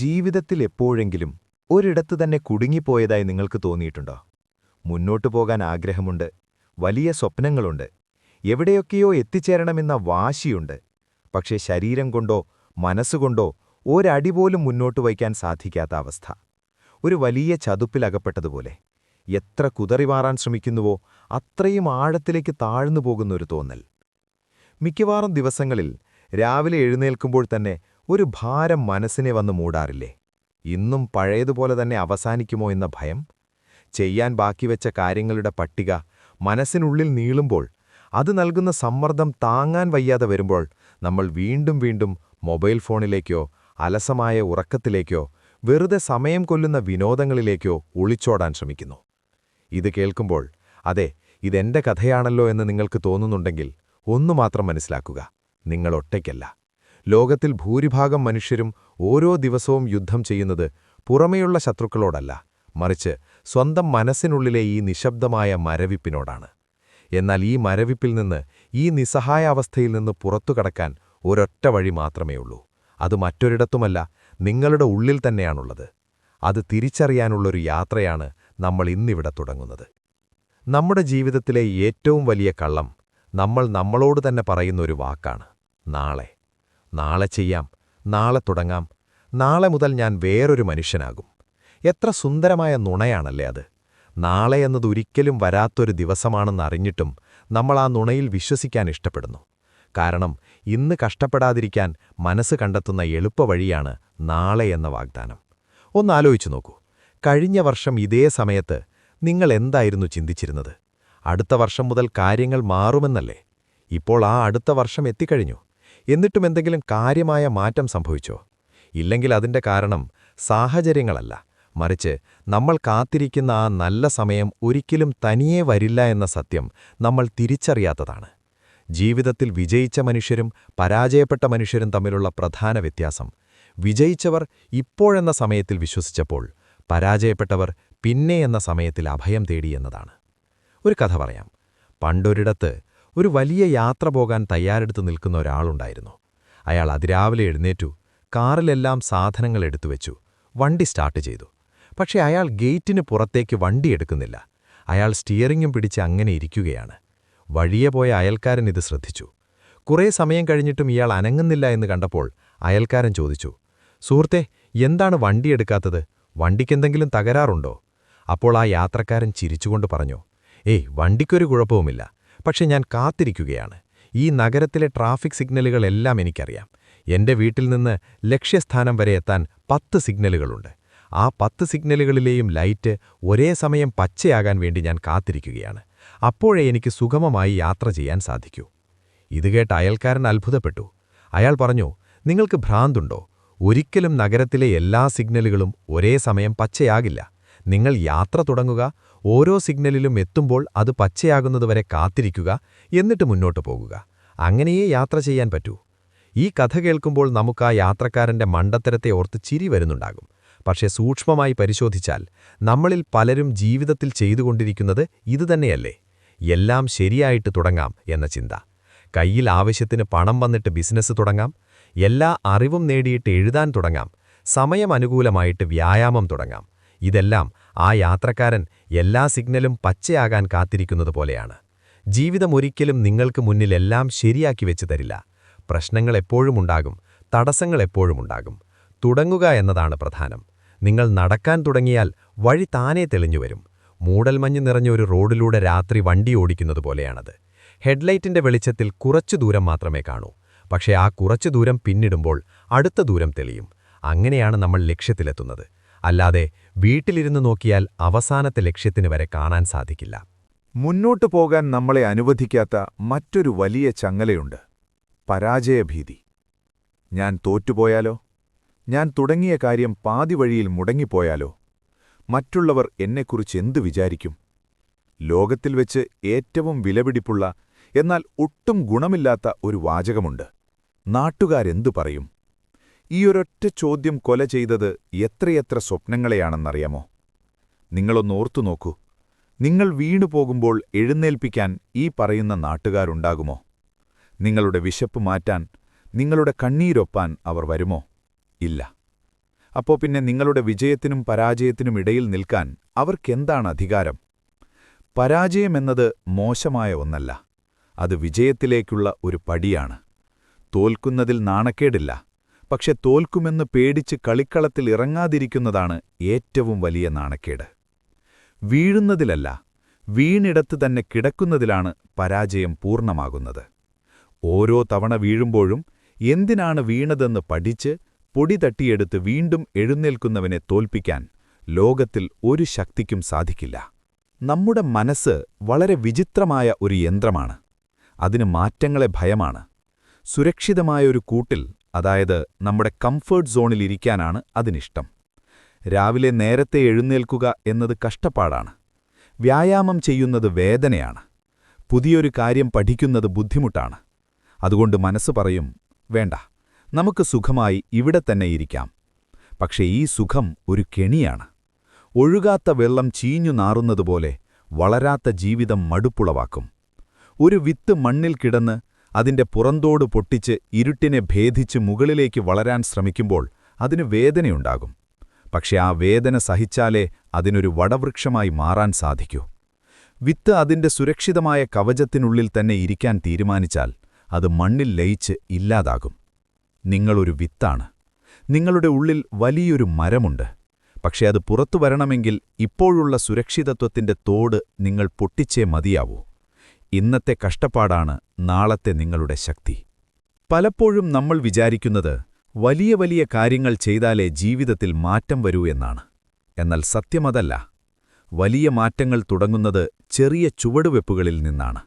ജീവിതത്തിൽ എപ്പോഴെങ്കിലും ഒരിടത്ത് തന്നെ കുടുങ്ങിപ്പോയതായി നിങ്ങൾക്ക് തോന്നിയിട്ടുണ്ടോ? മുന്നോട്ടു പോകാൻ ആഗ്രഹമുണ്ട് വലിയ സ്വപ്നങ്ങളുണ്ട് എവിടെയൊക്കെയോ എത്തിച്ചേരണമെന്ന വാശിയുണ്ട് പക്ഷേ ശരീരം കൊണ്ടോ മനസ്സുകൊണ്ടോ ഒരടി പോലും മുന്നോട്ട് വയ്ക്കാൻ സാധിക്കാത്ത അവസ്ഥ. ഒരു വലിയ ചതുപ്പിലകപ്പെട്ടതുപോലെ എത്ര കുതറിമാറാൻ ശ്രമിക്കുന്നുവോ അത്രയും ആഴത്തിലേക്ക് താഴ്ന്നു പോകുന്നൊരു തോന്നൽ. മിക്കവാറും ദിവസങ്ങളിൽ രാവിലെ എഴുന്നേൽക്കുമ്പോൾ തന്നെ ഒരു ഭാരം മനസ്സിനെ വന്ന് മൂടാറില്ലേ? ഇന്നും പഴയതുപോലെ തന്നെ അവസാനിക്കുമോ എന്ന ഭയം? ചെയ്യാൻ ബാക്കിവെച്ച കാര്യങ്ങളുടെ പട്ടിക മനസ്സിനുള്ളിൽ നീളുമ്പോൾ അത് നൽകുന്ന സമ്മർദ്ദം താങ്ങാൻ വയ്യാതെ വരുമ്പോൾ നമ്മൾ വീണ്ടും വീണ്ടും മൊബൈൽ ഫോണിലേക്കോ അലസമായ ഉറക്കത്തിലേക്കോ വെറുതെ സമയം കൊല്ലുന്ന വിനോദങ്ങളിലേക്കോ ഒളിച്ചോടാൻ ശ്രമിക്കുന്നു. ഇത് കേൾക്കുമ്പോൾ അതെ ഇതെന്റെ കഥയാണല്ലോ എന്ന് നിങ്ങൾക്ക് തോന്നുന്നുണ്ടെങ്കിൽ ഒന്നു മാത്രം മനസ്സിലാക്കുക. നിങ്ങൾ ഒറ്റയ്ക്കല്ല. ലോകത്തിൽ ഭൂരിഭാഗം മനുഷ്യരും ഓരോ ദിവസവും യുദ്ധം ചെയ്യുന്നത് പുറമെയുള്ള ശത്രുക്കളോടല്ല മറിച്ച് സ്വന്തം മനസ്സിനുള്ളിലെ ഈ നിശബ്ദമായ മരവിപ്പിനോടാണ്. എന്നാൽ ഈ മരവിപ്പിൽ നിന്ന് ഈ നിസ്സഹായാവസ്ഥയിൽ നിന്ന് പുറത്തുകടക്കാൻ ഒരൊറ്റ വഴി മാത്രമേയുള്ളൂ അത് മറ്റൊരിടത്തുമല്ല നിങ്ങളുടെ ഉള്ളിൽ തന്നെയാണുള്ളത്. അത് തിരിച്ചറിയാനുള്ളൊരു യാത്രയാണ് നമ്മൾ ഇന്നിവിടെ തുടങ്ങുന്നത്. നമ്മുടെ ജീവിതത്തിലെ ഏറ്റവും വലിയ കള്ളം നമ്മൾ നമ്മളോട് തന്നെ പറയുന്ന ഒരു വാക്കാണ് നാളെ. നാളെ ചെയ്യാം നാളെ തുടങ്ങാം നാളെ മുതൽ ഞാൻ വേറൊരു മനുഷ്യനാകും. എത്ര സുന്ദരമായ നുണയാണല്ലേ അത്. നാളെ എന്നത് ഒരിക്കലും വരാത്തൊരു ദിവസമാണെന്നറിഞ്ഞിട്ടും നമ്മൾ ആ നുണയിൽ വിശ്വസിക്കാൻ ഇഷ്ടപ്പെടുന്നു. കാരണം ഇന്ന് കഷ്ടപ്പെടാതിരിക്കാൻ മനസ്സ് കണ്ടെത്തുന്ന എളുപ്പവഴിയാണ് നാളെ എന്ന വാഗ്ദാനം. ഒന്നാലോചിച്ചു നോക്കൂ. കഴിഞ്ഞ വർഷം ഇതേ സമയത്ത് നിങ്ങൾ എന്തായിരുന്നു ചിന്തിച്ചിരുന്നത്? അടുത്ത വർഷം മുതൽ കാര്യങ്ങൾ മാറുമെന്നല്ലേ? ഇപ്പോൾ ആ അടുത്ത വർഷം എത്തിക്കഴിഞ്ഞു. എന്നിട്ടും എന്തെങ്കിലും കാര്യമായ മാറ്റം സംഭവിച്ചോ? ഇല്ലെങ്കിൽ അതിന്റെ കാരണം സാഹചര്യങ്ങളല്ല. മറിച്ച് നമ്മൾ കാത്തിരിക്കുന്ന ആ നല്ല സമയം ഒരിക്കലും തനിയേ വരില്ല എന്ന സത്യം നമ്മൾ തിരിച്ചറിയാത്തതാണ്. ജീവിതത്തിൽ വിജയിച്ച മനുഷ്യരും പരാജയപ്പെട്ട മനുഷ്യരും തമ്മിലുള്ള പ്രധാന വ്യത്യാസം. വിജയിച്ചവർ ഇപ്പോഴെന്ന സമയത്തിൽ വിശ്വസിച്ചപ്പോൾ പരാജയപ്പെട്ടവർ പിന്നെ എന്ന സമയത്തിൽ അഭയം തേടിയെന്നതാണ് ഒരു കഥ പറയാം. പണ്ടൊരിടത്ത് ഒരു വലിയ യാത്ര പോകാൻ തയ്യാറെടുത്ത് നിൽക്കുന്ന ഒരാളുണ്ടായിരുന്നു. അയാൾ അതിരാവിലെ എഴുന്നേറ്റു കാറിലെല്ലാം സാധനങ്ങൾ എടുത്തു എടുത്തുവെച്ചു വണ്ടി സ്റ്റാർട്ട് ചെയ്തു. പക്ഷേ അയാൾ ഗേറ്റിന് പുറത്തേക്ക് വണ്ടി എടുക്കുന്നില്ല. അയാൾ സ്റ്റിയറിംഗും പിടിച്ച് അങ്ങനെ ഇരിക്കുകയാണ്. വഴിയെ പോയ അയൽക്കാരൻ ഇത് ശ്രദ്ധിച്ചു. കുറേ സമയം കഴിഞ്ഞിട്ടും ഇയാൾ അനങ്ങുന്നില്ല എന്ന് കണ്ടപ്പോൾ അയൽക്കാരൻ ചോദിച്ചു സുഹൃത്തെ എന്താണ് വണ്ടി വണ്ടിയെടുക്കാത്തത് വണ്ടിക്കെന്തെങ്കിലും തകരാറുണ്ടോ? അപ്പോൾ ആ യാത്രക്കാരൻ ചിരിച്ചുകൊണ്ട് പറഞ്ഞു ഏയ് വണ്ടിക്കൊരു കുഴപ്പവുമില്ല. പക്ഷെ ഞാൻ കാത്തിരിക്കുകയാണ്. ഈ നഗരത്തിലെ ട്രാഫിക് സിഗ്നലുകളെല്ലാം എനിക്കറിയാം. എന്റെ വീട്ടിൽ നിന്ന് ലക്ഷ്യസ്ഥാനം വരെ എത്താൻ പത്ത് സിഗ്നലുകളുണ്ട്. ആ പത്ത് സിഗ്നലുകളിലെയും ലൈറ്റ് ഒരേ സമയം പച്ചയാകാൻ വേണ്ടി ഞാൻ കാത്തിരിക്കുകയാണ്. അപ്പോഴേ എനിക്ക് സുഗമമായി യാത്ര ചെയ്യാൻ സാധിക്കൂ. ഇത് കേട്ട് അയൽക്കാരൻ അത്ഭുതപ്പെട്ടു. അയാൾ പറഞ്ഞു നിങ്ങൾക്ക് ഭ്രാന്തുണ്ടോ? ഒരിക്കലും നഗരത്തിലെ എല്ലാ സിഗ്നലുകളും ഒരേ സമയം പച്ചയാകില്ല. നിങ്ങൾ യാത്ര തുടങ്ങുക ഓരോ സിഗ്നലിലും എത്തുമ്പോൾ അത് പച്ചയാകുന്നതുവരെ കാത്തിരിക്കുക എന്നിട്ട് മുന്നോട്ട് പോകുക. അങ്ങനെയേ യാത്ര ചെയ്യാൻ പറ്റൂ. ഈ കഥ കേൾക്കുമ്പോൾ നമുക്ക് ആ യാത്രക്കാരന്റെ മണ്ടത്തരത്തെ ഓർത്ത് ചിരി വരുന്നുണ്ടാകും. പക്ഷേ സൂക്ഷ്മമായി പരിശോധിച്ചാൽ നമ്മളിൽ പലരും ജീവിതത്തിൽ ചെയ്തുകൊണ്ടിരിക്കുന്നത് ഇതുതന്നെയല്ലേ? എല്ലാം ശരിയായിട്ട് തുടങ്ങാം എന്ന ചിന്ത. കയ്യിൽ ആവശ്യത്തിന് പണം വന്നിട്ട് ബിസിനസ് തുടങ്ങാം. എല്ലാ അറിവും നേടിയിട്ട് എഴുതാൻ തുടങ്ങാം. സമയം അനുകൂലമായിട്ട് വ്യായാമം തുടങ്ങാം. ഇതെല്ലാം ആ യാത്രക്കാരൻ എല്ലാ സിഗ്നലും പച്ചയാകാൻ കാത്തിരിക്കുന്നത് പോലെയാണ്. ജീവിതം ഒരിക്കലും നിങ്ങൾക്ക് മുന്നിൽ എല്ലാം ശരിയാക്കി വെച്ചു തരില്ല. പ്രശ്നങ്ങൾ എപ്പോഴും ഉണ്ടാകും തടസ്സങ്ങൾ എപ്പോഴും ഉണ്ടാകും. തുടങ്ങുക എന്നതാണ് പ്രധാനം. നിങ്ങൾ നടക്കാൻ തുടങ്ങിയാൽ വഴി താനേ തെളിഞ്ഞുവരും മൂടൽമഞ്ഞ് നിറഞ്ഞ ഒരു റോഡിലൂടെ രാത്രി വണ്ടി ഓടിക്കുന്നത് പോലെയാണത്. ഹെഡ്ലൈറ്റിന്റെ വെളിച്ചത്തിൽ കുറച്ചു ദൂരം മാത്രമേ കാണൂ. പക്ഷേ ആ കുറച്ചു ദൂരം പിന്നിടുമ്പോൾ അടുത്ത ദൂരം തെളിയും. അങ്ങനെയാണ് നമ്മൾ ലക്ഷ്യത്തിലെത്തുന്നത്. അല്ലാതെ വീട്ടിലിരുന്ന് നോക്കിയാൽ അവസാനത്തെ ലക്ഷ്യത്തിന് വരെ കാണാൻ സാധിക്കില്ല. മുന്നോട്ടു പോകാൻ നമ്മളെ അനുവദിക്കാത്ത മറ്റൊരു വലിയ ചങ്ങലയുണ്ട്. പരാജയഭീതി. ഞാൻ തോറ്റുപോയാലോ? ഞാൻ തുടങ്ങിയ കാര്യം പാതിവഴിയിൽ മുടങ്ങിപ്പോയാലോ? മറ്റുള്ളവർ എന്നെക്കുറിച്ച് എന്തു വിചാരിക്കും? ലോകത്തിൽ വെച്ച് ഏറ്റവും വിലപിടിപ്പുള്ള എന്നാൽ ഒട്ടും ഗുണമില്ലാത്ത ഒരു വാചകമുണ്ട്. നാട്ടുകാരെന്തു പറയും? ഈയൊരൊറ്റ ചോദ്യം കൊല ചെയ്തത് എത്രയെത്ര സ്വപ്നങ്ങളെയാണെന്നറിയാമോ? നിങ്ങളൊന്നോർത്തു നോക്കൂ. നിങ്ങൾ വീണുപോകുമ്പോൾ എഴുന്നേൽപ്പിക്കാൻ ഈ പറയുന്ന നാട്ടുകാരുണ്ടാകുമോ? നിങ്ങളുടെ വിശപ്പ് മാറ്റാൻ നിങ്ങളുടെ കണ്ണീരൊപ്പാൻ അവർ വരുമോ? ഇല്ല. അപ്പോ പിന്നെ നിങ്ങളുടെ വിജയത്തിനും പരാജയത്തിനും ഇടയിൽ നിൽക്കാൻ അവർക്കെന്താണ് അധികാരം? പരാജയമെന്നത് മോശമായ ഒന്നല്ല. അത് വിജയത്തിലേക്കുള്ള ഒരു പടിയാണ്. തോൽക്കുന്നതിൽ നാണക്കേടില്ല. പക്ഷെ തോൽക്കുമെന്ന് പേടിച്ച് കളിക്കളത്തിൽ ഇറങ്ങാതിരിക്കുന്നതാണ് ഏറ്റവും വലിയ നാണക്കേട്. വീഴുന്നതിലല്ല വീണിടത്ത് തന്നെ കിടക്കുന്നതിലാണ് പരാജയം പൂർണമാകുന്നത്. ഓരോ തവണ വീഴുമ്പോഴും എന്തിനാണ് വീണതെന്ന് പഠിച്ച് പൊടി തട്ടിയെടുത്ത് വീണ്ടും എഴുന്നേൽക്കുന്നവനെ തോൽപ്പിക്കാൻ ലോകത്തിൽ ഒരു ശക്തിക്കും സാധിക്കില്ല. നമ്മുടെ മനസ്സ് വളരെ വിചിത്രമായ ഒരു യന്ത്രമാണ്. അതിന് മാറ്റങ്ങളെ ഭയമാണ്. സുരക്ഷിതമായൊരു കൂട്ടിൽ അതായത് നമ്മുടെ കംഫേർട്ട് സോണിൽ ഇരിക്കാനാണ് അതിനിഷ്ടം. രാവിലെ നേരത്തെ എഴുന്നേൽക്കുക എന്നത് കഷ്ടപ്പാടാണ്. വ്യായാമം ചെയ്യുന്നത് വേദനയാണ്. പുതിയൊരു കാര്യം പഠിക്കുന്നത് ബുദ്ധിമുട്ടാണ്. അതുകൊണ്ട് മനസ്സ് പറയും വേണ്ട നമുക്ക് സുഖമായി ഇവിടെ തന്നെ ഇരിക്കാം. പക്ഷേ ഈ സുഖം ഒരു കെണിയാണ്. ഒഴുകാത്ത വെള്ളം ചീഞ്ഞു നാറുന്നതുപോലെ വളരാത്ത ജീവിതം മടുപ്പുളവാക്കും. ഒരു വിത്ത് മണ്ണിൽ കിടന്ന് അതിന്റെ പുറന്തോട് പൊട്ടിച്ച് ഇരുട്ടിനെ ഭേദിച്ച് മുകളിലേക്ക് വളരാൻ ശ്രമിക്കുമ്പോൾ അതിന് വേദനയുണ്ടാകും. പക്ഷെ ആ വേദന സഹിച്ചാലേ അതിനൊരു വടവൃക്ഷമായി മാറാൻ സാധിക്കൂ. വിത്ത് അതിന്റെ സുരക്ഷിതമായ കവചത്തിനുള്ളിൽ തന്നെ ഇരിക്കാൻ തീരുമാനിച്ചാൽ അത് മണ്ണിൽ ലയിച്ച് ഇല്ലാതാകും. നിങ്ങളൊരു വിത്താണ്. നിങ്ങളുടെ ഉള്ളിൽ വലിയൊരു മരമുണ്ട്. പക്ഷേ അത് പുറത്തു വരണമെങ്കിൽ ഇപ്പോഴുള്ള സുരക്ഷിതത്വത്തിന്റെ തോട് നിങ്ങൾ പൊട്ടിച്ചേ മതിയാവൂ. ഇന്നത്തെ കഷ്ടപ്പാടാണ് നാളത്തെ നിങ്ങളുടെ ശക്തി. പലപ്പോഴും നമ്മൾ വിചാരിക്കുന്നത് വലിയ വലിയ കാര്യങ്ങൾ ചെയ്താലേ ജീവിതത്തിൽ മാറ്റം വരൂ എന്നാണ്. എന്നാൽ സത്യമതല്ല. വലിയ മാറ്റങ്ങൾ തുടങ്ങുന്നത് ചെറിയ ചുവടുവെപ്പുകളിൽ നിന്നാണ്.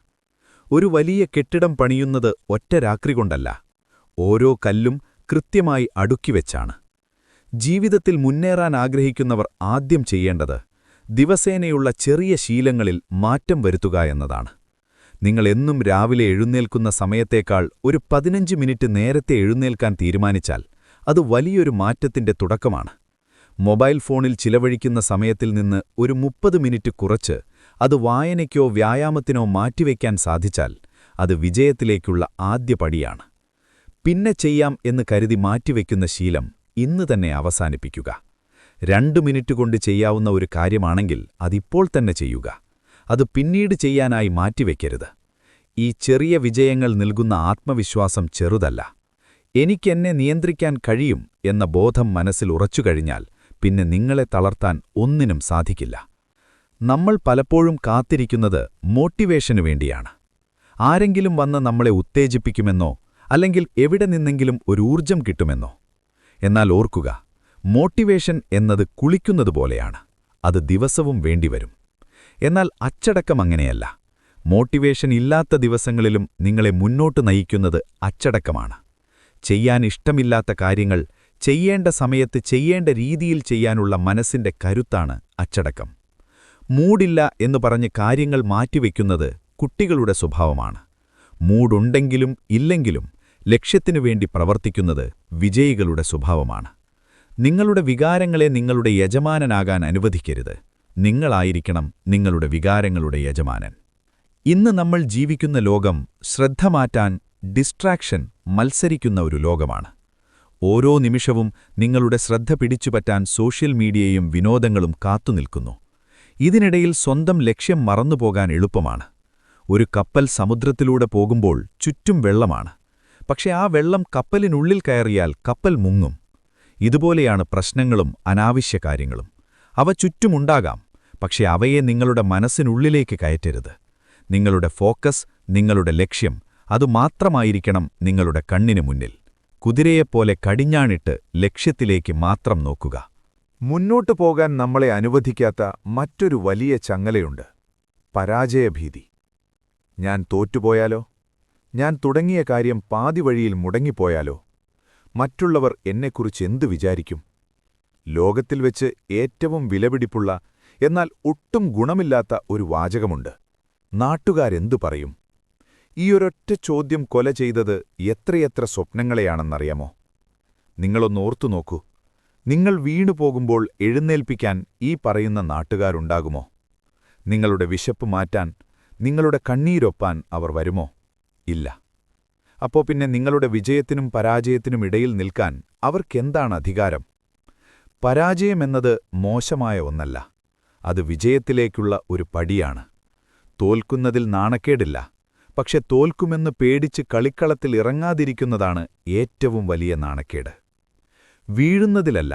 ഒരു വലിയ കെട്ടിടം പണിയുന്നത് ഒറ്റ രാത്രി കൊണ്ടല്ല. ഓരോ കല്ലും കൃത്യമായി അടുക്കിവെച്ചാണ് ജീവിതത്തിൽ മുന്നേറാൻ ആഗ്രഹിക്കുന്നവർ ആദ്യം ചെയ്യേണ്ടത് ദിവസേനയുള്ള ചെറിയ ശീലങ്ങളിൽ മാറ്റം വരുത്തുക എന്നതാണ്. നിങ്ങൾ എന്നും രാവിലെ എഴുന്നേൽക്കുന്ന സമയത്തേക്കാൾ ഒരു പതിനഞ്ച് മിനിറ്റ് നേരത്തെ എഴുന്നേൽക്കാൻ തീരുമാനിച്ചാൽ അത് വലിയൊരു മാറ്റത്തിന്റെ തുടക്കമാണ്. മൊബൈൽ ഫോണിൽ ചിലവഴിക്കുന്ന സമയത്തിൽ നിന്ന് ഒരു മുപ്പത് മിനിറ്റ് കുറച്ച് അത് വായനയ്ക്കോ വ്യായാമത്തിനോ മാറ്റിവെക്കാൻ സാധിച്ചാൽ അത് വിജയത്തിലേക്കുള്ള ആദ്യ പടിയാണ്. പിന്നെ ചെയ്യാം എന്ന് കരുതി മാറ്റിവെക്കുന്ന ശീലം ഇന്ന് തന്നെ അവസാനിപ്പിക്കുക. രണ്ടു മിനിറ്റ് കൊണ്ട് ചെയ്യാവുന്ന ഒരു കാര്യമാണെങ്കിൽ അതിപ്പോൾ തന്നെ ചെയ്യുക. അത് പിന്നീട് ചെയ്യാനായി മാറ്റിവെക്കരുത്. ഈ ചെറിയ വിജയങ്ങൾ നൽകുന്ന ആത്മവിശ്വാസം ചെറുതല്ല. എനിക്കെന്നെ നിയന്ത്രിക്കാൻ കഴിയും എന്ന ബോധം മനസ്സിൽ ഉറച്ചുകഴിഞ്ഞാൽ പിന്നെ നിങ്ങളെ തളർത്താൻ ഒന്നിനും സാധിക്കില്ല. നമ്മൾ പലപ്പോഴും കാത്തിരിക്കുന്നത് മോട്ടിവേഷനു വേണ്ടിയാണ്. ആരെങ്കിലും വന്ന് നമ്മളെ ഉത്തേജിപ്പിക്കുമെന്നോ അല്ലെങ്കിൽ എവിടെ നിന്നെങ്കിലും ഒരു ഊർജം കിട്ടുമെന്നോ. എന്നാൽ ഓർക്കുക മോട്ടിവേഷൻ എന്നത് കുളിക്കുന്നതുപോലെയാണ്. അത് ദിവസവും വേണ്ടിവരും. എന്നാൽ അച്ചടക്കം അങ്ങനെയല്ല. മോട്ടിവേഷൻ ഇല്ലാത്ത ദിവസങ്ങളിലും നിങ്ങളെ മുന്നോട്ട് നയിക്കുന്നത് അച്ചടക്കമാണ്. ചെയ്യാൻ ഇഷ്ടമില്ലാത്ത കാര്യങ്ങൾ ചെയ്യേണ്ട സമയത്ത് ചെയ്യേണ്ട രീതിയിൽ ചെയ്യാനുള്ള മനസ്സിന്റെ കരുത്താണ് അച്ചടക്കം. മൂടില്ല എന്ന് പറഞ്ഞ് കാര്യങ്ങൾ മാറ്റിവെക്കുന്നത് കുട്ടികളുടെ സ്വഭാവമാണ്. മൂടുണ്ടെങ്കിലും ഇല്ലെങ്കിലും ലക്ഷ്യത്തിനു വേണ്ടി പ്രവർത്തിക്കുന്നത് വിജയികളുടെ സ്വഭാവമാണ്. നിങ്ങളുടെ വികാരങ്ങളെ നിങ്ങളുടെ യജമാനനാകാൻ അനുവദിക്കരുത്. നിങ്ങളായിരിക്കണം നിങ്ങളുടെ വികാരങ്ങളുടെ യജമാനൻ. ഇന്ന് നമ്മൾ ജീവിക്കുന്ന ലോകം ശ്രദ്ധ മാറ്റാൻ ഡിസ്ട്രാക്ഷൻ മത്സരിക്കുന്ന ഒരു ലോകമാണ്. ഓരോ നിമിഷവും നിങ്ങളുടെ ശ്രദ്ധ പിടിച്ചുപറ്റാൻ സോഷ്യൽ മീഡിയയും വിനോദങ്ങളും കാത്തുനിൽക്കുന്നു ഇതിനിടയിൽ സ്വന്തം ലക്ഷ്യം മറന്നുപോകാൻ എളുപ്പമാണ്. ഒരു കപ്പൽ സമുദ്രത്തിലൂടെ പോകുമ്പോൾ ചുറ്റും വെള്ളമാണ്. പക്ഷേ ആ വെള്ളം കപ്പലിനുള്ളിൽ കയറിയാൽ കപ്പൽ മുങ്ങും. ഇതുപോലെയാണ് പ്രശ്നങ്ങളും അനാവശ്യ കാര്യങ്ങളും. അവ ചുറ്റുമുണ്ടാകാം. പക്ഷെ അവയെ നിങ്ങളുടെ മനസ്സിനുള്ളിലേക്ക് കയറ്റരുത്. നിങ്ങളുടെ ഫോക്കസ് നിങ്ങളുടെ ലക്ഷ്യം അതുമാത്രമായിരിക്കണം നിങ്ങളുടെ കണ്ണിനു മുന്നിൽ. കുതിരയെപ്പോലെ കടിഞ്ഞാണിട്ട് ലക്ഷ്യത്തിലേക്ക് മാത്രം നോക്കുക. മുന്നോട്ടു പോകാൻ നമ്മളെ അനുവദിക്കാത്ത മറ്റൊരു വലിയ ചങ്ങലയുണ്ട്. പരാജയഭീതി. ഞാൻ തോറ്റുപോയാലോ? ഞാൻ തുടങ്ങിയ കാര്യം പാതിവഴിയിൽ മുടങ്ങിപ്പോയാലോ? മറ്റുള്ളവർ എന്നെക്കുറിച്ച് എന്തു വിചാരിക്കും? ലോകത്തിൽ വെച്ച് ഏറ്റവും വിലപിടിപ്പുള്ള എന്നാൽ ഒട്ടും ഗുണമില്ലാത്ത ഒരു വാചകമുണ്ട്. നാട്ടുകാരെന്തു പറയും? ഈയൊരൊറ്റ ചോദ്യം കൊല ചെയ്തത് എത്രയെത്ര സ്വപ്നങ്ങളെയാണെന്നറിയാമോ? നിങ്ങളൊന്നോർത്തു നോക്കൂ. നിങ്ങൾ വീണുപോകുമ്പോൾ എഴുന്നേൽപ്പിക്കാൻ ഈ പറയുന്ന നാട്ടുകാരുണ്ടാകുമോ? നിങ്ങളുടെ വിശപ്പ് മാറ്റാൻ നിങ്ങളുടെ കണ്ണീരൊപ്പാൻ അവർ വരുമോ? ഇല്ല. അപ്പോ പിന്നെ നിങ്ങളുടെ വിജയത്തിനും പരാജയത്തിനും ഇടയിൽ നിൽക്കാൻ അവർക്കെന്താണ് അധികാരം? പരാജയമെന്നത് മോശമായ ഒന്നല്ല. അത് വിജയത്തിലേക്കുള്ള ഒരു പടിയാണ്. തോൽക്കുന്നതിൽ നാണക്കേടില്ല. പക്ഷെ തോൽക്കുമെന്ന് പേടിച്ച് കളിക്കളത്തിൽ ഇറങ്ങാതിരിക്കുന്നതാണ് ഏറ്റവും വലിയ നാണക്കേട്. വീഴുന്നതിലല്ല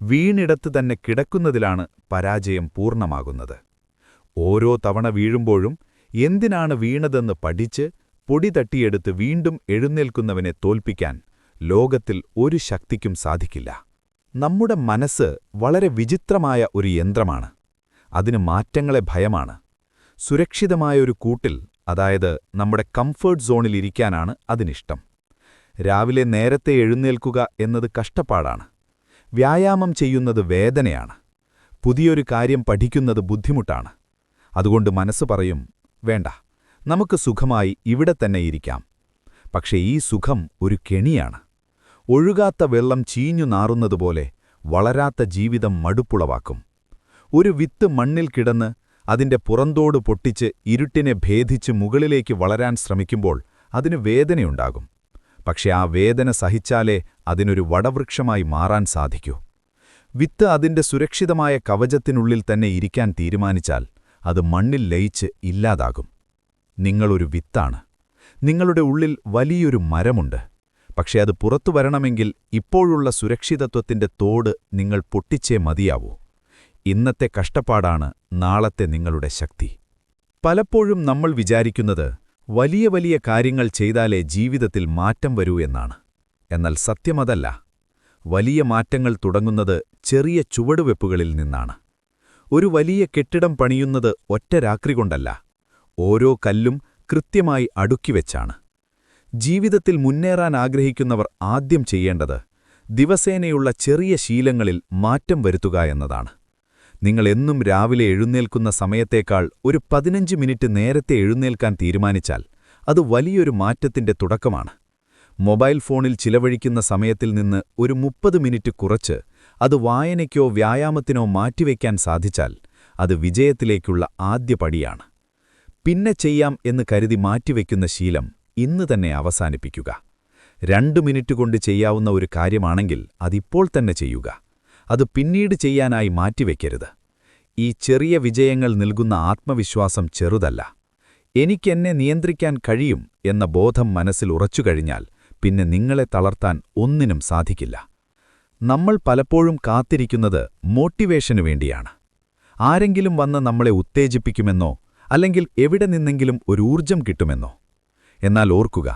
വീണിടത്ത് തന്നെ കിടക്കുന്നതിലാണ് പരാജയം പൂർണമാകുന്നത്. ഓരോ തവണ വീഴുമ്പോഴും എന്തിനാണ് വീണതെന്ന് പഠിച്ച് പൊടി തട്ടിയെടുത്ത് വീണ്ടും എഴുന്നേൽക്കുന്നവനെ തോൽപ്പിക്കാൻ ലോകത്തിൽ ഒരു ശക്തിക്കും സാധിക്കില്ല. നമ്മുടെ മനസ്സ് വളരെ വിചിത്രമായ ഒരു യന്ത്രമാണ്. അതിന് മാറ്റങ്ങളെ ഭയമാണ്. സുരക്ഷിതമായ ഒരു കൂട്ടിൽ അതായത് നമ്മുടെ കംഫേർട്ട് സോണിൽ ഇരിക്കാനാണ് അതിനിഷ്ടം. രാവിലെ നേരത്തെ എഴുന്നേൽക്കുക എന്നത് കഷ്ടപ്പാടാണ്. വ്യായാമം ചെയ്യുന്നത് വേദനയാണ്. പുതിയൊരു കാര്യം പഠിക്കുന്നത് ബുദ്ധിമുട്ടാണ്. അതുകൊണ്ട് മനസ്സ് പറയും വേണ്ട നമുക്ക് സുഖമായി ഇവിടെ തന്നെ ഇരിക്കാം. പക്ഷേ ഈ സുഖം ഒരു കെണിയാണ്. ഒഴുകാത്ത വെള്ളം ചീഞ്ഞു നാറുന്നതുപോലെ വളരാത്ത ജീവിതം മടുപ്പുളവാക്കും. ഒരു വിത്ത് മണ്ണിൽ കിടന്ന് അതിന്റെ പുറന്തോട് പൊട്ടിച്ച് ഇരുട്ടിനെ ഭേദിച്ച് മുകളിലേക്ക് വളരാൻ ശ്രമിക്കുമ്പോൾ അതിന് വേദനയുണ്ടാകും. പക്ഷെ ആ വേദന സഹിച്ചാലേ അതിനൊരു വടവൃക്ഷമായി മാറാൻ സാധിക്കൂ. വിത്ത് അതിന്റെ സുരക്ഷിതമായ കവചത്തിനുള്ളിൽ തന്നെ ഇരിക്കാൻ തീരുമാനിച്ചാൽ അത് മണ്ണിൽ ലയിച്ച് ഇല്ലാതാകും. നിങ്ങളൊരു വിത്താണ്. നിങ്ങളുടെ ഉള്ളിൽ വലിയൊരു മരമുണ്ട്. പക്ഷേ അത് പുറത്തു വരണമെങ്കിൽ ഇപ്പോഴുള്ള സുരക്ഷിതത്വത്തിന്റെ തോട് നിങ്ങൾ പൊട്ടിച്ചേ മതിയാവൂ. ഇന്നത്തെ കഷ്ടപ്പാടാണ് നാളത്തെ നിങ്ങളുടെ ശക്തി. പലപ്പോഴും നമ്മൾ വിചാരിക്കുന്നത് വലിയ വലിയ കാര്യങ്ങൾ ചെയ്താലേ ജീവിതത്തിൽ മാറ്റം വരൂ എന്നാണ്. എന്നാൽ സത്യമതല്ല. വലിയ മാറ്റങ്ങൾ തുടങ്ങുന്നത് ചെറിയ ചുവടുവെപ്പുകളിൽ നിന്നാണ്. ഒരു വലിയ കെട്ടിടം പണിയുന്നത് ഒറ്റ രാത്രി കൊണ്ടല്ല. ഓരോ കല്ലും കൃത്യമായി അടുക്കിവെച്ചാണ് ജീവിതത്തിൽ മുന്നേറാൻ ആഗ്രഹിക്കുന്നവർ ആദ്യം ചെയ്യേണ്ടത് ദിവസേനയുള്ള ചെറിയ ശീലങ്ങളിൽ മാറ്റം വരുത്തുക എന്നതാണ്. നിങ്ങൾ എന്നും രാവിലെ എഴുന്നേൽക്കുന്ന സമയത്തേക്കാൾ ഒരു പതിനഞ്ച് മിനിറ്റ് നേരത്തെ എഴുന്നേൽക്കാൻ തീരുമാനിച്ചാൽ അത് വലിയൊരു മാറ്റത്തിന്റെ തുടക്കമാണ്. മൊബൈൽ ഫോണിൽ ചിലവഴിക്കുന്ന സമയത്തിൽ നിന്ന് ഒരു മുപ്പത് മിനിറ്റ് കുറച്ച് അത് വായനയ്ക്കോ വ്യായാമത്തിനോ മാറ്റിവെക്കാൻ സാധിച്ചാൽ അത് വിജയത്തിലേക്കുള്ള ആദ്യ പടിയാണ്. പിന്നെ ചെയ്യാം എന്ന് കരുതി മാറ്റിവെക്കുന്ന ശീലം ഇന്ന് തന്നെ അവസാനിപ്പിക്കുക. രണ്ടു മിനിറ്റ് കൊണ്ട് ചെയ്യാവുന്ന ഒരു കാര്യമാണെങ്കിൽ അതിപ്പോൾ തന്നെ ചെയ്യുക. അത് പിന്നീട് ചെയ്യാനായി മാറ്റിവെക്കരുത്. ഈ ചെറിയ വിജയങ്ങൾ നൽകുന്ന ആത്മവിശ്വാസം ചെറുതല്ല. എനിക്കെന്നെ നിയന്ത്രിക്കാൻ കഴിയും എന്ന ബോധം മനസ്സിൽ ഉറച്ചുകഴിഞ്ഞാൽ പിന്നെ നിങ്ങളെ തളർത്താൻ ഒന്നിനും സാധിക്കില്ല. നമ്മൾ പലപ്പോഴും കാത്തിരിക്കുന്നത് മോട്ടിവേഷനു വേണ്ടിയാണ്. ആരെങ്കിലും വന്ന് നമ്മളെ ഉത്തേജിപ്പിക്കുമെന്നോ അല്ലെങ്കിൽ എവിടെ നിന്നെങ്കിലും ഒരു ഊർജം കിട്ടുമെന്നോ. എന്നാൽ ഓർക്കുക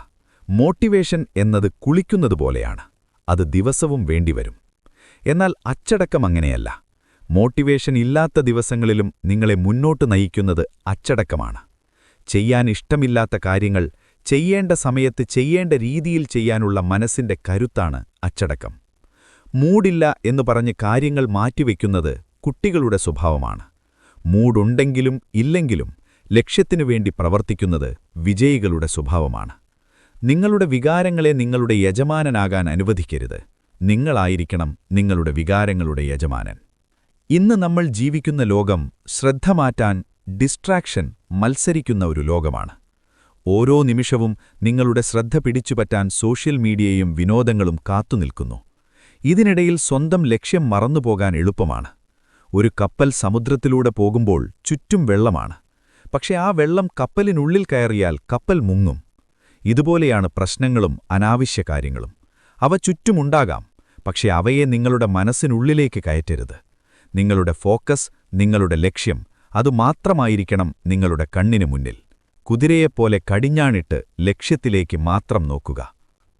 മോട്ടിവേഷൻ എന്നത് കുളിക്കുന്നതുപോലെയാണ്. അത് ദിവസവും വേണ്ടിവരും. എന്നാൽ അച്ചടക്കം അങ്ങനെയല്ല. മോട്ടിവേഷൻ ഇല്ലാത്ത ദിവസങ്ങളിലും നിങ്ങളെ മുന്നോട്ട് നയിക്കുന്നത് അച്ചടക്കമാണ്. ചെയ്യാൻ ഇഷ്ടമില്ലാത്ത കാര്യങ്ങൾ ചെയ്യേണ്ട സമയത്ത് ചെയ്യേണ്ട രീതിയിൽ ചെയ്യാനുള്ള മനസ്സിന്റെ കരുത്താണ് അച്ചടക്കം. മൂടില്ല എന്ന് പറഞ്ഞ് കാര്യങ്ങൾ മാറ്റിവെക്കുന്നത് കുട്ടികളുടെ സ്വഭാവമാണ്. മൂടുണ്ടെങ്കിലും ഇല്ലെങ്കിലും ലക്ഷ്യത്തിനു വേണ്ടി പ്രവർത്തിക്കുന്നത് വിജയികളുടെ സ്വഭാവമാണ്. നിങ്ങളുടെ വികാരങ്ങളെ നിങ്ങളുടെ യജമാനനാകാൻ അനുവദിക്കരുത്. നിങ്ങളായിരിക്കണം നിങ്ങളുടെ വികാരങ്ങളുടെ യജമാനൻ. ഇന്ന് നമ്മൾ ജീവിക്കുന്ന ലോകം ശ്രദ്ധ മാറ്റാൻ ഡിസ്ട്രാക്ഷൻ മത്സരിക്കുന്ന ഒരു ലോകമാണ്. ഓരോ നിമിഷവും നിങ്ങളുടെ ശ്രദ്ധ പിടിച്ചുപറ്റാൻ സോഷ്യൽ മീഡിയയും വിനോദങ്ങളും കാത്തുനിൽക്കുന്നു ഇതിനിടയിൽ സ്വന്തം ലക്ഷ്യം മറന്നുപോകാൻ എളുപ്പമാണ്. ഒരു കപ്പൽ സമുദ്രത്തിലൂടെ പോകുമ്പോൾ ചുറ്റും വെള്ളമാണ്. പക്ഷെ ആ വെള്ളം കപ്പലിനുള്ളിൽ കയറിയാൽ കപ്പൽ മുങ്ങും. ഇതുപോലെയാണ് പ്രശ്നങ്ങളും അനാവശ്യ കാര്യങ്ങളും. അവ ചുറ്റുമുണ്ടാകാം പക്ഷേ അവയെ നിങ്ങളുടെ മനസ്സിനുള്ളിലേക്ക് കയറ്റരുത്. നിങ്ങളുടെ ഫോക്കസ് നിങ്ങളുടെ ലക്ഷ്യം അതുമാത്രമായിരിക്കണം നിങ്ങളുടെ കണ്ണിനു മുന്നിൽ. കുതിരയെപ്പോലെ കടിഞ്ഞാണിട്ട് ലക്ഷ്യത്തിലേക്ക് മാത്രം നോക്കുക.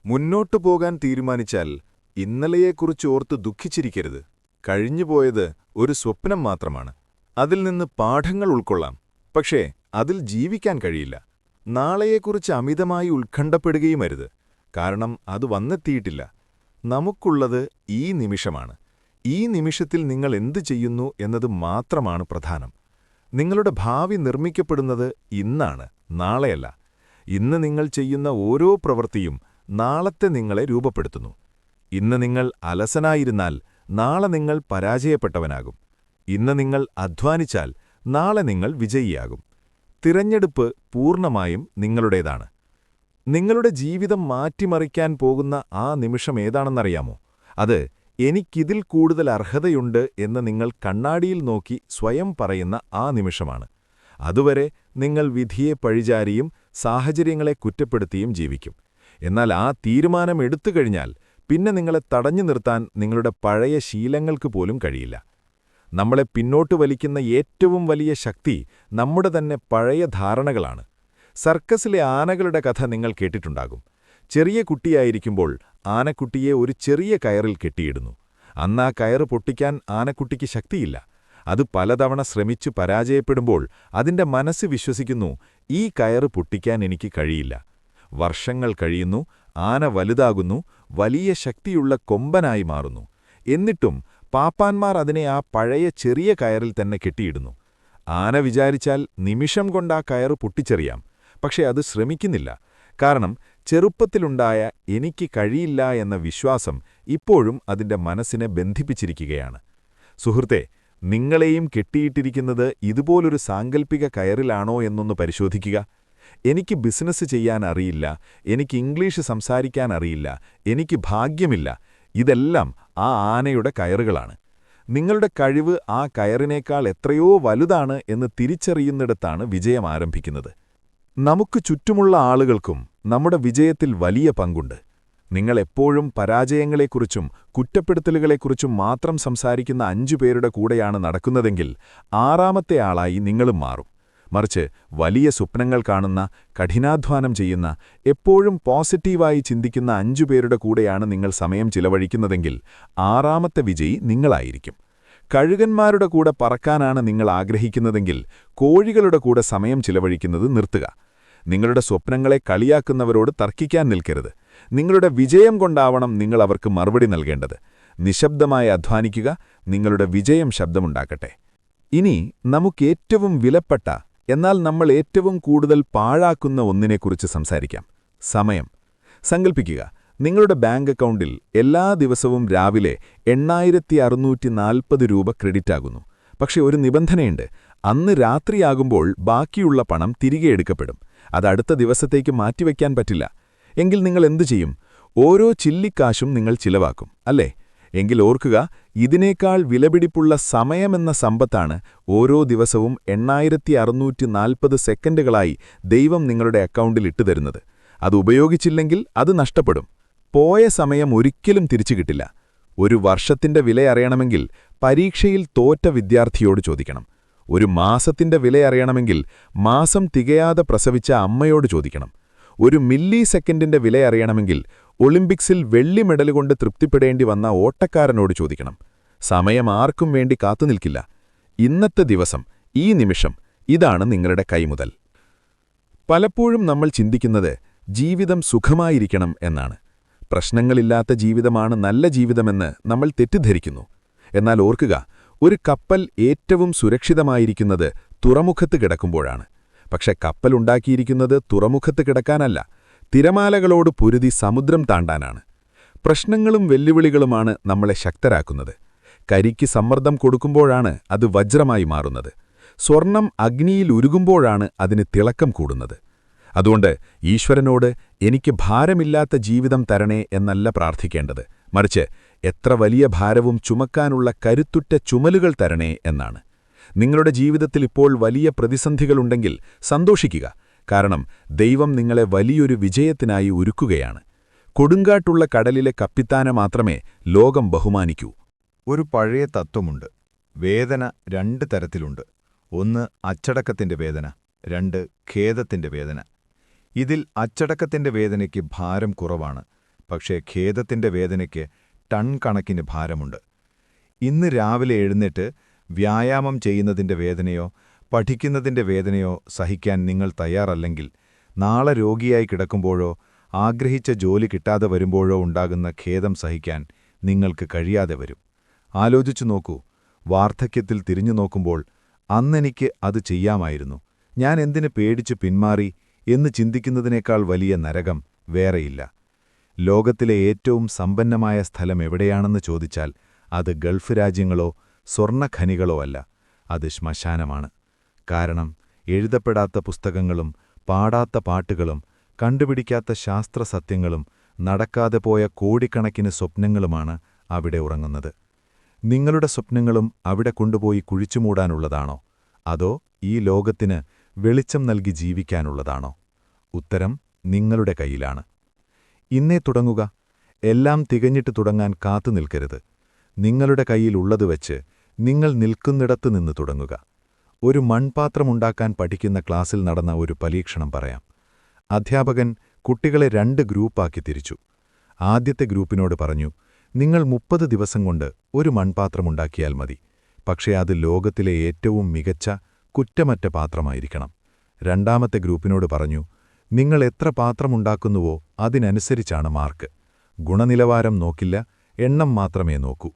മുന്നോട്ടു പോകാൻ തീരുമാനിച്ചാൽ ഇന്നലെയെക്കുറിച്ച് ഓർത്ത് ദുഃഖിച്ചിരിക്കരുത്. കഴിഞ്ഞുപോയത് ഒരു സ്വപ്നം മാത്രമാണ്. അതിൽ നിന്ന് പാഠങ്ങൾ ഉൾക്കൊള്ളാം. പക്ഷേ അതിൽ ജീവിക്കാൻ കഴിയില്ല. നാളെയെക്കുറിച്ച് അമിതമായി ഉത്കണ്ഠപ്പെടുകയുമരുത് കാരണം അത് വന്നെത്തിയിട്ടില്ല. നമുക്കുള്ളത് ഈ നിമിഷമാണ്. ഈ നിമിഷത്തിൽ നിങ്ങൾ എന്ത് ചെയ്യുന്നു എന്നത് മാത്രമാണ് പ്രധാനം. നിങ്ങളുടെ ഭാവി നിർമ്മിക്കപ്പെടുന്നത് ഇന്നാണ് നാളെയല്ല. ഇന്ന് നിങ്ങൾ ചെയ്യുന്ന ഓരോ പ്രവൃത്തിയും നാളത്തെ നിങ്ങളെ രൂപപ്പെടുത്തുന്നു. ഇന്ന് നിങ്ങൾ അലസനായിരുന്നാൽ നാളെ നിങ്ങൾ പരാജയപ്പെട്ടവനാകും. ഇന്ന് നിങ്ങൾ അധ്വാനിച്ചാൽ നാളെ നിങ്ങൾ വിജയിയാകും. തിരഞ്ഞെടുപ്പ് പൂർണമായും നിങ്ങളുടേതാണ്. നിങ്ങളുടെ ജീവിതം മാറ്റിമറിക്കാൻ പോകുന്ന ആ നിമിഷം ഏതാണെന്നറിയാമോ? അത് എനിക്കിതിൽ കൂടുതൽ അർഹതയുണ്ട് എന്ന് നിങ്ങൾ കണ്ണാടിയിൽ നോക്കി സ്വയം പറയുന്ന ആ നിമിഷമാണ്. അതുവരെ നിങ്ങൾ വിധിയെ പഴിചാരിയും സാഹചര്യങ്ങളെ കുറ്റപ്പെടുത്തിയും ജീവിക്കും. എന്നാൽ ആ തീരുമാനം എടുത്തു കഴിഞ്ഞാൽ പിന്നെ നിങ്ങളെ തടഞ്ഞു നിർത്താൻ നിങ്ങളുടെ പഴയ ശീലങ്ങൾക്ക് പോലും കഴിയില്ല. നമ്മളെ പിന്നോട്ട് വലിക്കുന്ന ഏറ്റവും വലിയ ശക്തി നമ്മുടെ തന്നെ പഴയ ധാരണകളാണ്. സർക്കസിലെ ആനകളുടെ കഥ നിങ്ങൾ കേട്ടിട്ടുണ്ടാകും. ചെറിയ കുട്ടിയായിരിക്കുമ്പോൾ ആനക്കുട്ടിയെ ഒരു ചെറിയ കയറിൽ കെട്ടിയിടുന്നു. അന്ന് ആ കയറ് പൊട്ടിക്കാൻ ആനക്കുട്ടിക്ക് ശക്തിയില്ല. അത് പലതവണ ശ്രമിച്ചു പരാജയപ്പെടുമ്പോൾ അതിന്റെ മനസ്സ് വിശ്വസിക്കുന്നു ഈ കയറ് പൊട്ടിക്കാൻ എനിക്ക് കഴിയില്ല. വർഷങ്ങൾ കഴിയുന്നു ആന വലുതാകുന്നു വലിയ ശക്തിയുള്ള കൊമ്പനായി മാറുന്നു. എന്നിട്ടും പാപ്പാന്മാർ അതിനെ ആ പഴയ ചെറിയ കയറിൽ തന്നെ കെട്ടിയിടുന്നു. ആന വിചാരിച്ചാൽ നിമിഷം കൊണ്ട് ആ കയറ് പൊട്ടിച്ചെറിയാം. പക്ഷെ അത് ശ്രമിക്കുന്നില്ല. കാരണം ചെറുപ്പത്തിലുണ്ടായ എനിക്ക് കഴിയില്ല എന്ന വിശ്വാസം ഇപ്പോഴും അതിന്റെ മനസ്സിനെ ബന്ധിപ്പിച്ചിരിക്കുകയാണ്. സുഹൃത്തെ നിങ്ങളെയും കെട്ടിയിട്ടിരിക്കുന്നത് ഇതുപോലൊരു സാങ്കല്പിക കയറിലാണോ എന്നൊന്ന് പരിശോധിക്കുക. എനിക്ക് ബിസിനസ് ചെയ്യാൻ അറിയില്ല എനിക്ക് ഇംഗ്ലീഷ് സംസാരിക്കാൻ അറിയില്ല എനിക്ക് ഭാഗ്യമില്ല. ഇതെല്ലാം ആ ആനയുടെ കയറുകളാണ്. നിങ്ങളുടെ കഴിവ് ആ കയറിനേക്കാൾ എത്രയോ വലുതാണ് എന്ന് തിരിച്ചറിയുന്നിടത്താണ് വിജയം ആരംഭിക്കുന്നത്. നമുക്ക് ചുറ്റുമുള്ള ആളുകൾക്കും നമ്മുടെ വിജയത്തിൽ വലിയ പങ്കുണ്ട്. നിങ്ങൾ എപ്പോഴും പരാജയങ്ങളെക്കുറിച്ചും കുറ്റപ്പെടുത്തലുകളെക്കുറിച്ചും മാത്രം സംസാരിക്കുന്ന അഞ്ചു പേരുടെ കൂടെയാണ് നടക്കുന്നതെങ്കിൽ ആറാമത്തെ ആളായി നിങ്ങളും മാറും. മറിച്ച് വലിയ സ്വപ്നങ്ങൾ കാണുന്ന കഠിനാധ്വാനം ചെയ്യുന്ന എപ്പോഴും പോസിറ്റീവായി ചിന്തിക്കുന്ന അഞ്ചു പേരുടെ കൂടെയാണ് നിങ്ങൾ സമയം ചിലവഴിക്കുന്നതെങ്കിൽ ആറാമത്തെ വിജയി നിങ്ങളായിരിക്കും. കഴുകന്മാരുടെ കൂടെ പറക്കാനാണ് നിങ്ങൾ ആഗ്രഹിക്കുന്നതെങ്കിൽ കോഴികളുടെ കൂടെ സമയം ചിലവഴിക്കുന്നത് നിർത്തുക. നിങ്ങളുടെ സ്വപ്നങ്ങളെ കളിയാക്കുന്നവരോട് തർക്കിക്കാൻ നിൽക്കരുത്. നിങ്ങളുടെ വിജയം കൊണ്ടാവണം നിങ്ങൾ അവർക്ക് മറുപടി നൽകേണ്ടത്. നിശബ്ദമായി അധ്വാനിക്കുക നിങ്ങളുടെ വിജയം ശബ്ദമുണ്ടാക്കട്ടെ. ഇനി നമുക്കേറ്റവും വിലപ്പെട്ട എന്നാൽ നമ്മൾ ഏറ്റവും കൂടുതൽ പാഴാക്കുന്ന ഒന്നിനെക്കുറിച്ച് സംസാരിക്കാം. സമയം. സങ്കൽപ്പിക്കുക. നിങ്ങളുടെ ബാങ്ക് അക്കൗണ്ടിൽ എല്ലാ ദിവസവും രാവിലെ എണ്ണായിരത്തി അറുന്നൂറ്റി നാൽപ്പത് രൂപ ക്രെഡിറ്റ് ആകുന്നു പക്ഷെ ഒരു നിബന്ധനയുണ്ട്. അന്ന് രാത്രിയാകുമ്പോൾ ബാക്കിയുള്ള പണം തിരികെ എടുക്കപ്പെടും. അത് അടുത്ത ദിവസത്തേക്ക് മാറ്റിവെക്കാൻ പറ്റില്ല. എങ്കിൽ നിങ്ങൾ എന്തു ചെയ്യും? ഓരോ ചില്ലിക്കാശും നിങ്ങൾ ചിലവാക്കും അല്ലേ? എങ്കിൽ ഓർക്കുക ഇതിനേക്കാൾ വിലപിടിപ്പുള്ള സമയമെന്ന സമ്പത്താണ് ഓരോ ദിവസവും എണ്ണായിരത്തി അറുന്നൂറ്റി നാൽപ്പത് സെക്കൻഡുകളായി ദൈവം നിങ്ങളുടെ അക്കൗണ്ടിൽ ഇട്ടുതരുന്നത് അത് ഉപയോഗിച്ചില്ലെങ്കിൽ അത് നഷ്ടപ്പെടും. പോയ സമയം ഒരിക്കലും തിരിച്ചു കിട്ടില്ല. ഒരു വർഷത്തിന്റെ വില അറിയണമെങ്കിൽ പരീക്ഷയിൽ തോറ്റ വിദ്യാർത്ഥിയോട് ചോദിക്കണം. ഒരു മാസത്തിന്റെ വില അറിയണമെങ്കിൽ മാസം തികയാതെ പ്രസവിച്ച അമ്മയോട് ചോദിക്കണം. ഒരു മില്ലി സെക്കൻഡിന്റെ വില അറിയണമെങ്കിൽ ഒളിമ്പിക്സിൽ വെള്ളി മെഡൽ കൊണ്ട് തൃപ്തിപ്പെടേണ്ടി വന്ന ഓട്ടക്കാരനോട് ചോദിക്കണം. സമയം ആർക്കും വേണ്ടി കാത്തുനിൽക്കില്ല ഇന്നത്തെ ദിവസം ഈ നിമിഷം ഇതാണ് നിങ്ങളുടെ കൈമുതൽ. പലപ്പോഴും നമ്മൾ ചിന്തിക്കുന്നത് ജീവിതം സുഖമായിരിക്കണം എന്നാണ്. പ്രശ്നങ്ങളില്ലാത്ത ജീവിതമാണ് നല്ല ജീവിതമെന്ന് നമ്മൾ തെറ്റിദ്ധരിക്കുന്നു. എന്നാൽ ഓർക്കുക ഒരു കപ്പൽ ഏറ്റവും സുരക്ഷിതമായിരിക്കുന്നത് തുറമുഖത്ത് കിടക്കുമ്പോഴാണ്. പക്ഷെ കപ്പലുണ്ടാക്കിയിരിക്കുന്നത് തുറമുഖത്ത് കിടക്കാനല്ല തിരമാലകളോട് പൊരുതി സമുദ്രം താണ്ടാനാണ്. പ്രശ്നങ്ങളും വെല്ലുവിളികളുമാണ് നമ്മളെ ശക്തരാക്കുന്നത്. കരിക്ക് സമ്മർദ്ദം കൊടുക്കുമ്പോഴാണ് അത് വജ്രമായി മാറുന്നത്. സ്വർണം അഗ്നിയിൽ ഉരുകുമ്പോഴാണ് അതിന് തിളക്കം കൂടുന്നത്. അതുകൊണ്ട് ഈശ്വരനോട് എനിക്ക് ഭാരമില്ലാത്ത ജീവിതം തരണേ എന്നല്ല പ്രാർത്ഥിക്കേണ്ടത്. മറിച്ച് എത്ര വലിയ ഭാരവും ചുമക്കാനുള്ള കരുത്തുറ്റ ചുമലുകൾ തരണേ എന്നാണ്. നിങ്ങളുടെ ജീവിതത്തിൽ ഇപ്പോൾ വലിയ പ്രതിസന്ധികളുണ്ടെങ്കിൽ സന്തോഷിക്കുക. കാരണം ദൈവം നിങ്ങളെ വലിയൊരു വിജയത്തിനായി ഒരുക്കുകയാണ്. കൊടുങ്കാട്ടുള്ള കടലിലെ കപ്പിത്താനെ മാത്രമേ ലോകം ബഹുമാനിക്കൂ. ഒരു പഴയ തത്വമുണ്ട്. വേദന രണ്ട് തരത്തിലുണ്ട്. ഒന്ന് അച്ചടക്കത്തിന്റെ വേദന രണ്ട് ഖേദത്തിന്റെ വേദന. ഇതിൽ അച്ചടക്കത്തിന്റെ വേദനയ്ക്ക് ഭാരം കുറവാണ്. പക്ഷേ ഖേദത്തിന്റെ വേദനയ്ക്ക് ടൺ കണക്കിന് ഭാരമുണ്ട്. ഇന്ന് രാവിലെ എഴുന്നേറ്റ് വ്യായാമം ചെയ്യുന്നതിന്റെ വേദനയോ പഠിക്കുന്നതിന്റെ വേദനയോ സഹിക്കാൻ നിങ്ങൾ തയ്യാറല്ലെങ്കിൽ നാളെ രോഗിയായി കിടക്കുമ്പോഴോ ആഗ്രഹിച്ച ജോലി കിട്ടാതെ വരുമ്പോഴോ ഉണ്ടാകുന്ന ഖേദം സഹിക്കാൻ നിങ്ങൾക്ക് കഴിയാതെ വരും. ആലോചിച്ചു നോക്കൂ. വാർദ്ധക്യത്തിൽ തിരിഞ്ഞു നോക്കുമ്പോൾ അന്നെനിക്ക് അത് ചെയ്യാമായിരുന്നു. ഞാൻ എന്തിന് പേടിച്ചു പിന്മാറി എന്ന് ചിന്തിക്കുന്നതിനേക്കാൾ വലിയ നരകം വേറെയില്ല. ലോകത്തിലെ ഏറ്റവും സമ്പന്നമായ സ്ഥലം എവിടെയാണെന്ന് ചോദിച്ചാൽ അത് ഗൾഫ് രാജ്യങ്ങളോ സ്വർണഖനികളോ അല്ല അത് ശ്മശാനമാണ്. കാരണം എഴുതപ്പെടാത്ത പുസ്തകങ്ങളും പാടാത്ത പാട്ടുകളും കണ്ടുപിടിക്കാത്ത ശാസ്ത്രസത്യങ്ങളും നടക്കാതെ പോയ കോടിക്കണക്കിന് സ്വപ്നങ്ങളുമാണ് അവിടെ ഉറങ്ങുന്നത്. നിങ്ങളുടെ സ്വപ്നങ്ങളും അവിടെ കൊണ്ടുപോയി കുഴിച്ചുമൂടാനുള്ളതാണോ? അതോ ഈ ലോകത്തിന് വെളിച്ചം നൽകി ജീവിക്കാനുള്ളതാണോ? ഉത്തരം നിങ്ങളുടെ കയ്യിലാണ്. ഇന്നേ തുടങ്ങുക. എല്ലാം തികഞ്ഞിട്ട് തുടങ്ങാൻ കാത്തു നിൽക്കരുത്. നിങ്ങളുടെ കയ്യിലുള്ളത് വെച്ച് നിങ്ങൾ നിൽക്കുന്നിടത്ത് നിന്ന് തുടങ്ങുക. ഒരു മൺപാത്രമുണ്ടാക്കാൻ പഠിക്കുന്ന ക്ലാസ്സിൽ നടന്ന ഒരു പരീക്ഷണം പറയാം. അധ്യാപകൻ കുട്ടികളെ രണ്ട് ഗ്രൂപ്പാക്കി തിരിച്ചു. ആദ്യത്തെ ഗ്രൂപ്പിനോട് പറഞ്ഞു നിങ്ങൾ മുപ്പത് ദിവസം കൊണ്ട് ഒരു മൺപാത്രമുണ്ടാക്കിയാൽ മതി. പക്ഷേ അത് ലോകത്തിലെ ഏറ്റവും മികച്ച കുറ്റമറ്റ പാത്രമായിരിക്കണം. രണ്ടാമത്തെ ഗ്രൂപ്പിനോട് പറഞ്ഞു നിങ്ങൾ എത്ര പാത്രമുണ്ടാക്കുന്നുവോ അതിനനുസരിച്ചാണ് മാർക്ക്. ഗുണനിലവാരം നോക്കില്ല എണ്ണം മാത്രമേ നോക്കൂ.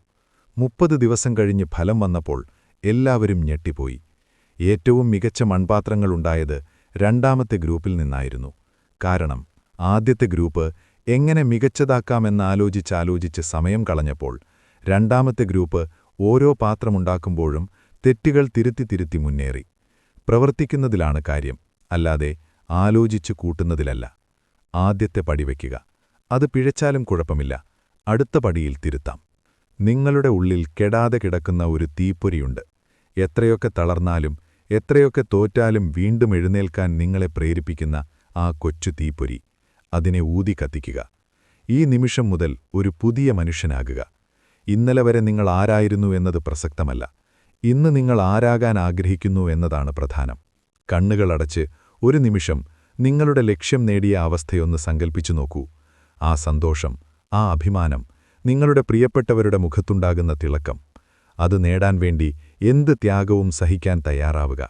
മുപ്പത് ദിവസം കഴിഞ്ഞ് ഫലം വന്നപ്പോൾ എല്ലാവരും ഞെട്ടിപ്പോയി. ഏറ്റവും മികച്ച മൺപാത്രങ്ങളുണ്ടായത് രണ്ടാമത്തെ ഗ്രൂപ്പിൽ നിന്നായിരുന്നു. കാരണം ആദ്യത്തെ ഗ്രൂപ്പ് എങ്ങനെ മികച്ചതാക്കാമെന്നാലോചിച്ചാലോചിച്ച് സമയം കളഞ്ഞപ്പോൾ രണ്ടാമത്തെ ഗ്രൂപ്പ് ഓരോ പാത്രമുണ്ടാക്കുമ്പോഴും തെറ്റുകൾ തിരുത്തി തിരുത്തി മുന്നേറി. പ്രവർത്തിക്കുന്നതിലാണ് കാര്യം. അല്ലാതെ ആലോചിച്ചു കൂട്ടുന്നതിലല്ല. ആദ്യത്തെ പടി വയ്ക്കുക. അത് പിഴച്ചാലും കുഴപ്പമില്ല. അടുത്ത പടിയിൽ തിരുത്താം. നിങ്ങളുടെ ഉള്ളിൽ കെടാതെ കിടക്കുന്ന ഒരു തീപ്പൊരിയുണ്ട്. എത്രയൊക്കെ തളർന്നാലും എത്രയൊക്കെ തോറ്റാലും വീണ്ടും എഴുന്നേൽക്കാൻ നിങ്ങളെ പ്രേരിപ്പിക്കുന്ന ആ കൊച്ചു തീപ്പൊരി. അതിനെ ഊതി കത്തിക്കുക. ഈ നിമിഷം മുതൽ ഒരു പുതിയ മനുഷ്യനാകുക. ഇന്നലെ വരെ നിങ്ങൾ ആരായിരുന്നു എന്നത് പ്രസക്തമല്ല. ഇന്ന് നിങ്ങൾ ആരാകാൻ ആഗ്രഹിക്കുന്നു എന്നതാണ് പ്രധാനം. കണ്ണുകളടച്ച് ഒരു നിമിഷം നിങ്ങളുടെ ലക്ഷ്യം നേടിയ അവസ്ഥയൊന്ന് സങ്കൽപ്പിച്ചു നോക്കൂ. ആ സന്തോഷം ആ അഭിമാനം നിങ്ങളുടെ പ്രിയപ്പെട്ടവരുടെ മുഖത്തുണ്ടാകുന്ന തിളക്കം. അത് നേടാൻ വേണ്ടി എന്ത് ത്യാഗവും സഹിക്കാൻ തയ്യാറാവുക.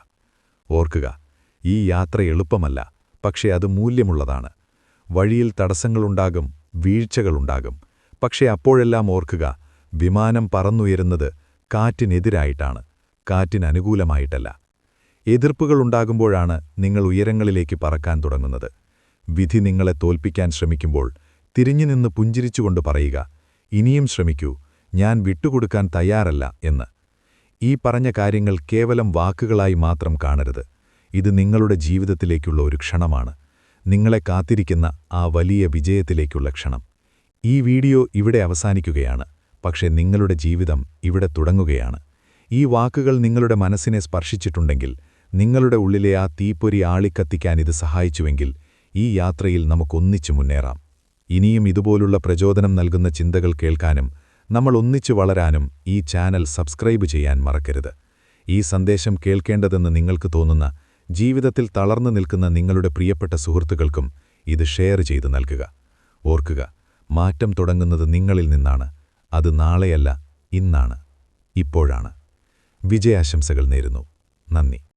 ഓർക്കുക ഈ യാത്ര എളുപ്പമല്ല പക്ഷേ അത് മൂല്യമുള്ളതാണ്. വഴിയിൽ തടസ്സങ്ങളുണ്ടാകും വീഴ്ചകളുണ്ടാകും. പക്ഷേ അപ്പോഴെല്ലാം ഓർക്കുക വിമാനം പറന്നുയരുന്നത് കാറ്റിനെതിരായിട്ടാണ് കാറ്റിനനുകൂലമായിട്ടല്ല. എതിർപ്പുകളുണ്ടാകുമ്പോഴാണ് നിങ്ങൾ ഉയരങ്ങളിലേക്ക് പറക്കാൻ തുടങ്ങുന്നത്. വിധി നിങ്ങളെ തോൽപ്പിക്കാൻ ശ്രമിക്കുമ്പോൾ തിരിഞ്ഞു നിന്ന് പുഞ്ചിരിച്ചുകൊണ്ട് പറയുക ഇനിയും ശ്രമിക്കൂ ഞാൻ വിട്ടുകൊടുക്കാൻ തയ്യാറല്ല എന്ന്. ഈ പറഞ്ഞ കാര്യങ്ങൾ കേവലം വാക്കുകളായി മാത്രം കാണരുത്. ഇത് നിങ്ങളുടെ ജീവിതത്തിലേക്കുള്ള ഒരു ക്ഷണമാണ്. നിങ്ങളെ കാത്തിരിക്കുന്ന ആ വലിയ വിജയത്തിലേക്കുള്ള ക്ഷണം. ഈ വീഡിയോ ഇവിടെ അവസാനിക്കുകയാണ്. പക്ഷേ നിങ്ങളുടെ ജീവിതം ഇവിടെ തുടങ്ങുകയാണ്. ഈ വാക്കുകൾ നിങ്ങളുടെ മനസ്സിനെ സ്പർശിച്ചിട്ടുണ്ടെങ്കിൽ നിങ്ങളുടെ ഉള്ളിലെ ആ തീപ്പൊരി ആളിക്കത്തിക്കാൻ ഇത് സഹായിച്ചുവെങ്കിൽ ഈ യാത്രയിൽ നമുക്കൊന്നിച്ചു മുന്നേറാം. ഇനിയും ഇതുപോലുള്ള പ്രചോദനം നൽകുന്ന ചിന്തകൾ കേൾക്കാനും നമ്മൾ ഒന്നിച്ചു വളരാനും ഈ ചാനൽ സബ്സ്ക്രൈബ് ചെയ്യാൻ മറക്കരുത്. ഈ സന്ദേശം കേൾക്കേണ്ടതെന്ന് നിങ്ങൾക്ക് തോന്നുന്ന ജീവിതത്തിൽ തളർന്നു നിൽക്കുന്ന നിങ്ങളുടെ പ്രിയപ്പെട്ട സുഹൃത്തുക്കൾക്കും ഇത് ഷെയർ ചെയ്തു നൽകുക. ഓർക്കുക മാറ്റം തുടങ്ങുന്നത് നിങ്ങളിൽ നിന്നാണ് അത് നാളെയല്ല ഇന്നാണ്. ഇപ്പോഴാണ്. വിജയാശംസകൾ നേരുന്നു. നന്ദി.